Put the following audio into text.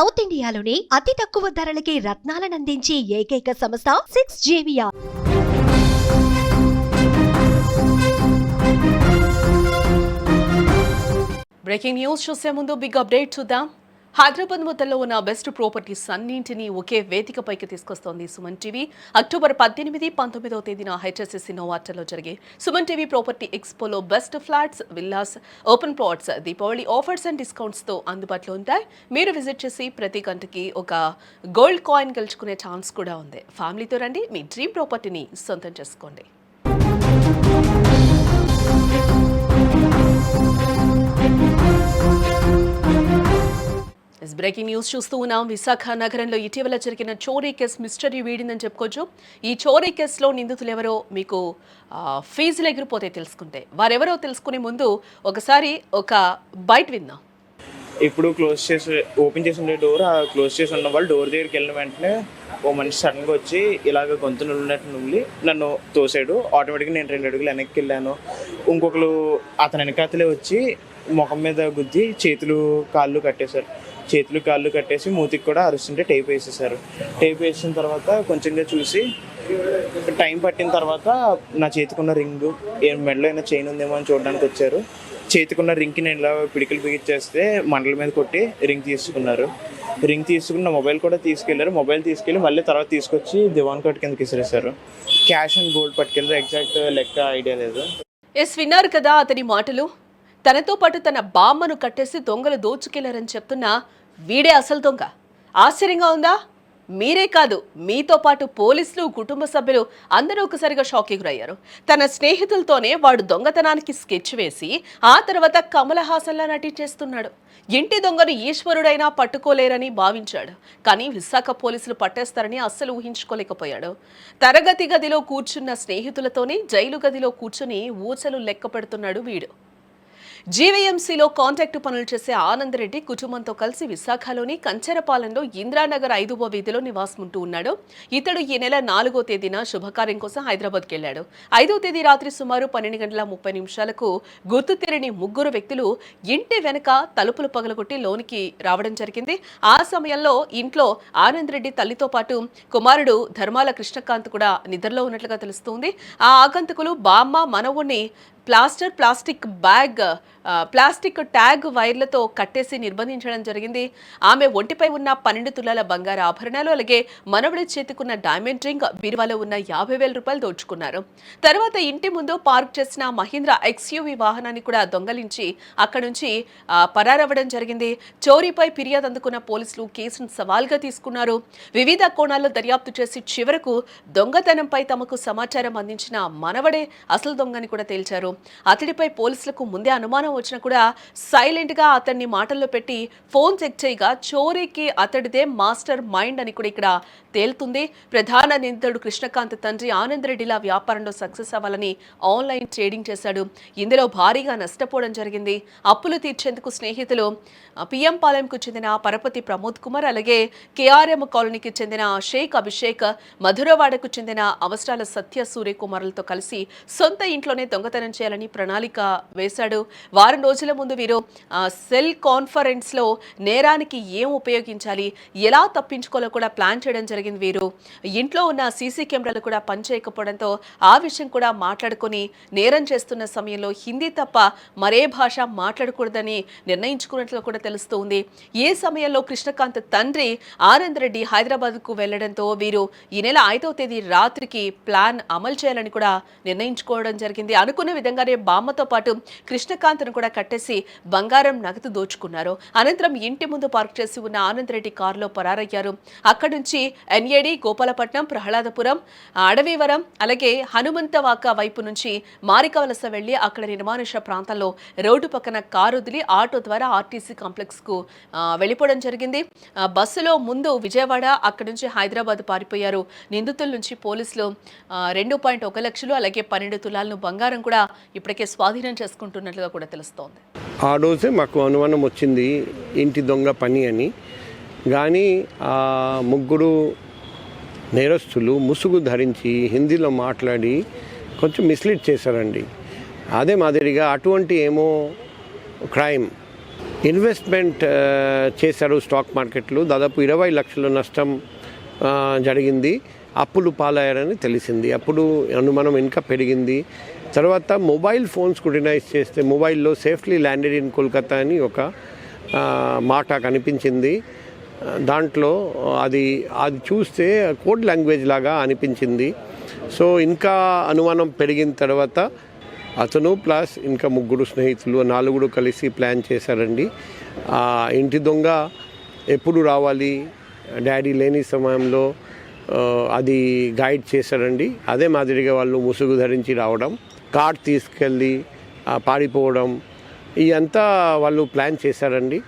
South ఇండియాలోని అతి తక్కువ ధరలకి రత్నాలనందించే ఏకైక సంస్థ సిక్స్ జేవియా బ్రేకింగ్ న్యూస్ చూసే ముందు బిగ్ అప్డేట్ చూద్దాం. హైదరాబాద్ మొత్తంలో ఉన్న బెస్ట్ ప్రాపర్టీస్ అన్నింటినీ ఒకే వేదికపైకి తీసుకొస్తోంది సుమన్ టీవీ. అక్టోబర్ పద్దెనిమిది పంతొమ్మిదవ తేదీన హెచ్ఎస్ఎస్సీ నోవార్టర్లో జరిగే Suman TV property ఎక్స్పోలో best flats villas open plots Deepavali offers and డిస్కౌంట్స్తో అందుబాటులో ఉంటాయి. మీరు విజిట్ చేసి ప్రతి గంటకి ఒక గోల్డ్ కాయిన్ గెలుచుకునే ఛాన్స్ కూడా ఉంది. ఫ్యామిలీతో రండి మీ డ్రీమ్ ప్రాపర్టీని సొంతం చేసుకోండి. ఎస్ బ్రేకింగ్ న్యూస్ చూస్తూ ఉన్నాం విశాఖ నగరంలో ఇటీవల జరిగిన చోరీ కేసు మిస్టరీ వీడిందని చెప్పుకోవచ్చు. ఈ చోరీ కేసులో నిందితులు ఎవరో మీకు ఫీజులు ఎగిరిపోతే తెలుసుకుంటే. వారెవరో తెలుసుకునే ముందు ఒకసారి ఒక బయట విందాం. ఇప్పుడు క్లోజ్ చేసి ఓపెన్ చేసి ఉండే డోర్ ఆ క్లోజ్ చేసి ఉన్న వాళ్ళు డోర్ దగ్గరికి వెళ్ళిన వెంటనే ఓ మనిషి సడన్గా వచ్చి ఇలాగ గొంతు నున్నట్టు నుల్లి నన్ను తోసాడు. ఆటోమేటిక్గా నేను రెండు అడుగులు వెనక్కి వెళ్ళాను. ఇంకొకరు అతని వెనకాతలే వచ్చి ముఖం మీద గుద్ది చేతులు కాళ్ళు కట్టేశారు. చేతులు కాళ్ళు కట్టేసి మూతికి కూడా అరుస్తుంటే టేప్ వేసేసారు. టేప్ వేసిన తర్వాత కొంచెంగా చూసి టైం పట్టిన తర్వాత నా చేతికున్న రింగు ఏం మెడలో అయినా చైన్ ఉందేమో అని చూడడానికి వచ్చారు. చేతికున్న రింగ్కి నేను ఇలా పిడికిలు బిగించేస్తే మండల మీద కొట్టి రింగ్ తీసుకున్నారు. రింగ్ తీసుకున్న మొబైల్ కూడా తీసుకెళ్ళారు. మొబైల్ తీసుకెళ్ళి మళ్ళీ తర్వాత తీసుకొచ్చి దివాన్ కట్ కిందకి విసిరేశారు క్యాష్ అండ్ గోల్డ్ పట్టుకెళ్ళారు ఎగ్జాక్ట్ లెక్క ఐడియా లేదు. ఎస్ విన్నారు కదా అతని మాటలు. తనతో పాటు తన బామ్మను కట్టేసి దొంగలు దోచుకెళ్ళారని చెప్తున్నా వీడే అసలు దొంగ. ఆశ్చర్యంగా ఉందా? మీరే కాదు మీతో పాటు పోలీసులు కుటుంబ సభ్యులు అందరూ ఒకసారిగా షాక్కి గురయ్యారు. తన స్నేహితులతోనే వాడు దొంగతనానికి స్కెచ్ వేసి ఆ తర్వాత కమల హాసన్లా నటించేస్తున్నాడు. ఇంటి దొంగను ఈశ్వరుడైనా పట్టుకోలేరని భావించాడు. కానీ విశాఖ పోలీసులు పట్టేస్తారని అస్సలు ఊహించుకోలేకపోయాడు. తరగతి గదిలో కూర్చున్న స్నేహితులతోనే జైలు గదిలో కూర్చుని ఊచలు లెక్క పెడుతున్నాడు వీడు. జీవీఎంసీలో కాంట్రాక్టు పనులు చేసే ఆనందరెడ్డి కుటుంబంతో కలిసి విశాఖలోని కంచెరపాలెంలో ఇంద్రానగర్ ఐదవ వీధిలో నివాసం ఉంటూ ఉన్నాడు. ఇతడు ఈ నెల నాలుగో తేదీన శుభకార్యం కోసం హైదరాబాద్కి వెళ్ళాడు. ఐదో తేదీ రాత్రి సుమారు పన్నెండు గంటల ముప్పై నిమిషాలకు గుర్తు తెలియని ముగ్గురు వ్యక్తులు ఇంటి వెనక తలుపులు పగలగొట్టి లోనికి రావడం జరిగింది. ఆ సమయంలో ఇంట్లో ఆనంద్ రెడ్డి తల్లితో పాటు కుమారుడు ధర్మాల కృష్ణకాంత్ కూడా నిద్రలో ఉన్నట్లుగా తెలుస్తోంది. ఆ ఆగంతకులు బామ్మ మనవుణ్ణి ప్లాస్టర్ ప్లాస్టిక్ బ్యాగ్ ఆ, ప్లాస్టిక్ ట్యాగ్ వైర్లతో కట్టేసి నిర్బంధించడం జరిగింది. ఆమె ఒంటిపై ఉన్న పన్నెండు తులాల బంగారు ఆభరణాలు అలాగే మనవడి చేతికున్న డైమండ్ రింగ్ బీరువాలో ఉన్న యాభై వేల రూపాయలు దోచుకున్నారు. తర్వాత ఇంటి ముందు పార్క్ చేసిన మహీంద్ర ఎక్స్యూవీ వాహనాన్ని కూడా దొంగలించి అక్కడి నుంచి పరారవ్వడం జరిగింది. చోరీపై ఫిర్యాదు అందుకున్న పోలీసులు కేసును సవాల్గా తీసుకున్నారు. వివిధ కోణాల్లో దర్యాప్తు చేసి చివరకు దొంగతనంపై తమకు సమాచారం అందించిన మనవడే అసలు దొంగని కూడా తేల్చారు. అతడిపై పోలీసులకు ముందే అనుమానం వచ్చినా కూడా సైలెంట్గా అతన్ని మాటల్లో పెట్టి ఫోన్ చెక్ చేయగా చోరీకి అతడిదే మాస్టర్ మైండ్ అని కూడా ఇక్కడ తేలుతుంది. ప్రధాన నిందితుడు కృష్ణకాంత్ తండ్రి ఆనంద్ రెడ్డిలా వ్యాపారంలో సక్సెస్ అవ్వాలని ఆన్లైన్ ట్రేడింగ్ చేశాడు. ఇందులో భారీగా నష్టపోవడం జరిగింది. అప్పులు తీర్చేందుకు స్నేహితులు పిఎం పాలెంకు చెందిన పరపతి ప్రమోద్ కుమార్ అలాగే కేఆర్ఎం కాలనీకి చెందిన షేక్ అభిషేక్ మధురవాడకు చెందిన అవసరాల సత్య సూర్యకుమారులతో కలిసి సొంత ఇంట్లోనే దొంగతనం చేయాలని ప్రణాళిక వేశాడు. వారం రోజుల ముందు వీరు సెల్ కాన్ఫరెన్స్లో నేరానికి ఏం ఉపయోగించాలి ఎలా తప్పించుకోవాలో కూడా ప్లాన్ చేయడం జరిగింది వీరు. ఇంట్లో ఉన్న సీసీ కెమెరాలు కూడా పనిచేయకపోవడంతో ఆ విషయం కూడా మాట్లాడుకొని నేరం చేస్తున్న సమయంలో హిందీ తప్ప మరే భాష మాట్లాడకూడదని నిర్ణయించుకున్నట్లు కూడా తెలుస్తోంది ఏ సమయంలో కృష్ణకాంత్ తండ్రి ఆనంద్ రెడ్డి హైదరాబాద్కు వెళ్ళడంతో వీరు ఈ నెల ఐదవ తేదీ రాత్రికి ప్లాన్ అమలు చేయాలని కూడా నిర్ణయించుకోవడం జరిగింది. అనుకున్న విధంగానే బామ్మతో పాటు కారును కూడా కట్టేసి బంగారం నగదు దోచుకున్నారు. అనంతరం ఇంటి ముందు పార్క్ చేసి ఉన్న ఆనంద్ రెడ్డి కారులో పరారయ్యారు. అక్కడి నుంచి ఎన్ఏడి గోపాలపట్నం ప్రహ్లాదపురం అడవివరం అలాగే హనుమంతవాక వైపు నుంచి మారికవలస వెళ్ళి అక్కడ నిర్మానుష ప్రాంతంలో రోడ్డు పక్కన కారు వదిలి ఆటో ద్వారా ఆర్టీసీ కాంప్లెక్స్కు వెళ్ళిపోవడం జరిగింది. బస్సులో ముందు విజయవాడ అక్కడి నుంచి హైదరాబాద్ పారిపోయారు. నిందితుల నుంచి పోలీసులు రెండు పాయింట్ ఒక లక్షలు అలాగే పన్నెండు తులాలను బంగారం కూడా ఇప్పటికే స్వాధీనం చేసుకుంటున్నట్లుగా కూడా తెలుస్తోంది. ఆ రోజే మాకు అనుమానం వచ్చింది ఇంటి దొంగ పని అని. కానీ ఆ ముగ్గురు నేరస్తులు ముసుగు ధరించి హిందీలో మాట్లాడి కొంచెం మిస్లీడ్ చేశారండి. అదే మాదిరిగా అటువంటి ఏమో క్రైమ్. ఇన్వెస్ట్మెంట్ చేశారు స్టాక్ మార్కెట్లు. దాదాపు ఇరవై లక్షల నష్టం జరిగింది. అప్పులు పాలయ్యారని తెలిసింది. అప్పుడు అనుమానం ఇంకా పెరిగింది. తర్వాత మొబైల్ ఫోన్స్ కుడినైజ్ చేస్తే మొబైల్లో సేఫ్లీ ల్యాండెడ్ ఇన్ కోల్కతా అని ఒక మాట కనిపించింది. దాంట్లో అది అది చూస్తే కోడ్ లాంగ్వేజ్ లాగా అనిపించింది. సో ఇంకా అనుమానం పెరిగిన తర్వాత అతను ప్లస్ ఇంకా ముగ్గురు స్నేహితులు నాలుగురు కలిసి ప్లాన్ చేశారండి. ఇంటి దొంగ ఎప్పుడు రావాలి? డాడీ లేని సమయంలో అది గైడ్ చేశారండి. అదే మాదిరిగా వాళ్ళు ముసుగు ధరించి రావడం కార్ తీసుకెళ్ళి పాడిపోవడం పారిపోవడం ఇదంతా వాళ్ళు ప్లాన్ చేశారండి.